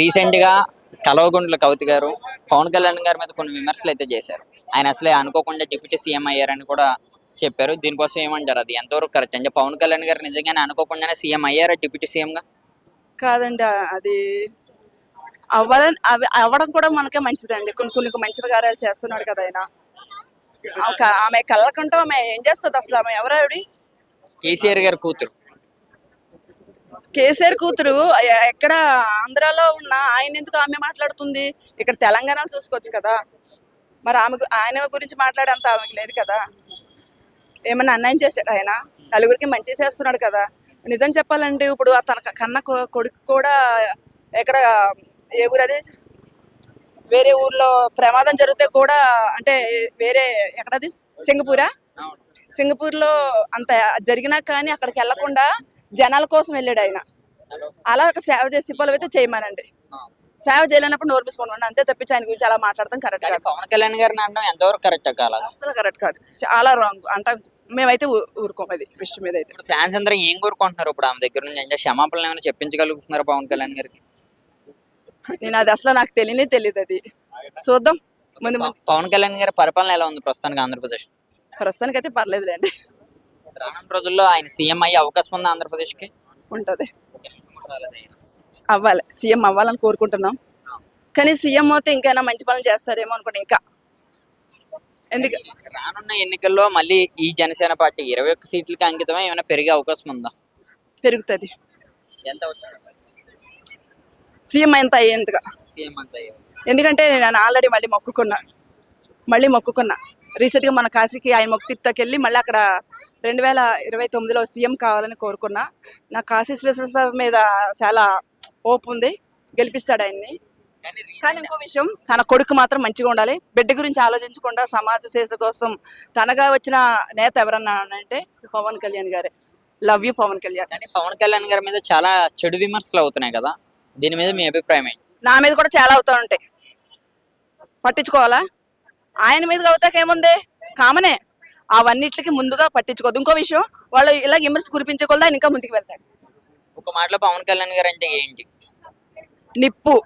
రీసెంట్గా కలవగుండ్ల కవిత గారు పవన్ కళ్యాణ్ గారి మీద కొన్ని విమర్శలు అయితే చేశారు. ఆయన అసలే అనుకోకుండా డిప్యూటీ సీఎం అయ్యారని కూడా చెప్పారు. దీనికోసం ఏమంటారు అది ఎంతవరకు కరెక్ట్? అంటే పవన్ కళ్యాణ్ గారు నిజంగానే అనుకోకుండానే సీఎం అయ్యారా డిప్యూటీ సీఎం గా కాదండి అది అవ్వాలని అవి అవ్వడం కూడా మనకే మంచిదండి. కొన్ని కొన్ని మంచి కార్యాలు చేస్తున్నాడు కదా ఆయన. ఆమె కళ్ళకంటూ ఆమె ఏం చేస్తుంది అసలు? ఆమె ఎవరావిడి కేసీఆర్ గారి కూతురు. కేసీఆర్ కూతురు ఎక్కడ ఆంధ్రాలో ఉన్న ఆయన ఎందుకు ఆమె మాట్లాడుతుంది? ఇక్కడ తెలంగాణలో చూసుకోవచ్చు కదా. మరి ఆమె ఆయన గురించి మాట్లాడేంత ఆమెకి లేదు కదా. ఏమన్నా అన్యాయం చేశాడు ఆయన? నలుగురికి మంచి చేస్తున్నాడు కదా. నిజం చెప్పాలంటే ఇప్పుడు తన కన్న కొడుకు కూడా ఎక్కడ ఏ ఊరు అదే? వేరే ఊర్లో ప్రమాదం జరిగితే కూడా అంటే వేరే ఎక్కడది? సింగపూరా? సింగపూర్లో అంత జరిగినా కానీ అక్కడికి వెళ్ళకుండా జనాల కోసం వెళ్ళాడు ఆయన. అలా ఒక సేవ చేసే పనులు అయితే చేయమనండి. సేవ చేయలేనప్పుడు నోరు మూసుకోండి. అంతే తప్పించి ఆయన గురించి అలా మాట్లాడతాం కరెక్ట్ కాదు. పవన్ కళ్యాణ్ గారిని అనడం ఎంతవరకు కరెక్ట్ కాల? అసలు కరెక్ట్ కాదు. చాలా రాంగ్. అంటాం మేమైతే ఊరుకోం అది విషయం మీద అయితే. ఫ్యాన్స్ అందరూ ఏం కోరుకుంటున్నారు? ఇప్పుడు ఆమె దగ్గర నుంచి అంటే క్షమాపణలు ఏమైనా చెప్పించగలుగుతున్నారు పవన్ కళ్యాణ్ గారికి? నేను అది అసలు నాకు తెలియనే తెలియదు అది. చూద్దాం. ముందు పవన్ కళ్యాణ్ గారి పరిపాలన ఎలా ఉంది ప్రస్తుతానికి ఆంధ్రప్రదేశ్ ప్రస్తుతానికి అయితే పర్లేదులేండి. రానున్న రోజుల్లో ఆయన సీఎం అయ్యే అవకాశం ఉంది ఆంధ్రప్రదేశ్కి ఉంటుంది. అవ్వాలి. సీఎం అవ్వాలని కోరుకుంటున్నాం. కానీ సీఎం అయితే ఇంకైనా మంచి పనులు చేస్తారేమో అనుకోండి ఇంకా. ఎందుకు? రానున్న ఎన్నికల్లో మళ్ళీ ఈ జనసేన పార్టీ ఇరవై ఒక్క సీట్లకి అంకితమై ఏమైనా పెరిగే అవకాశం ఉందా? పెరుగుతుంది. ఎంత సీఎం ఎంత అయ్యేంతగా. సీఎం అంతా ఎందుకంటే నేను ఆల్రెడీ మళ్ళీ మొక్కుకున్నా. మళ్ళీ మొక్కుకున్నా. రీసెంట్గా మన కాశీకి ఆయన మొక్కు తిత్తకెళ్ళి మళ్ళీ అక్కడ రెండు వేల ఇరవై తొమ్మిదిలో సీఎం కావాలని కోరుకున్నా. నా కాశీ విశ్వేశ్వర మీద చాలా ఓపు ఉంది. గెలిపిస్తాడు ఆయన్ని. కానీ ఇంకో విషయం తన కొడుకు మాత్రం మంచిగా ఉండాలి. బిడ్డ గురించి ఆలోచించకుండా సమాజ సేవ కోసం తనగా వచ్చిన నేత ఎవరన్నా అంటే పవన్ కళ్యాణ్ గారే. Love you Pawan Kalyan. కానీ పవన్ కళ్యాణ్ గారి మీద చాలా చెడు విమర్శలు అవుతున్నాయి కదా. దీని మీద మీ అభిప్రాయం నా మీద కూడా చాలా అవుతా ఉంటాయి. పట్టించుకోవాలా? ఆయన మీద అవుతాక ఏముంది? కామనే. అవన్నిటికి ముందుగా పట్టించుకోవద్దు. ఇంకో విషయం వాళ్ళు ఇలా విమర్శ కురిపించకూడదు ఆయన ఇంకా ముందుకు వెళ్తాడు. ఒక మాటలో పవన్ కళ్యాణ్ గారు అంటే ఏంటి? నిప్పు.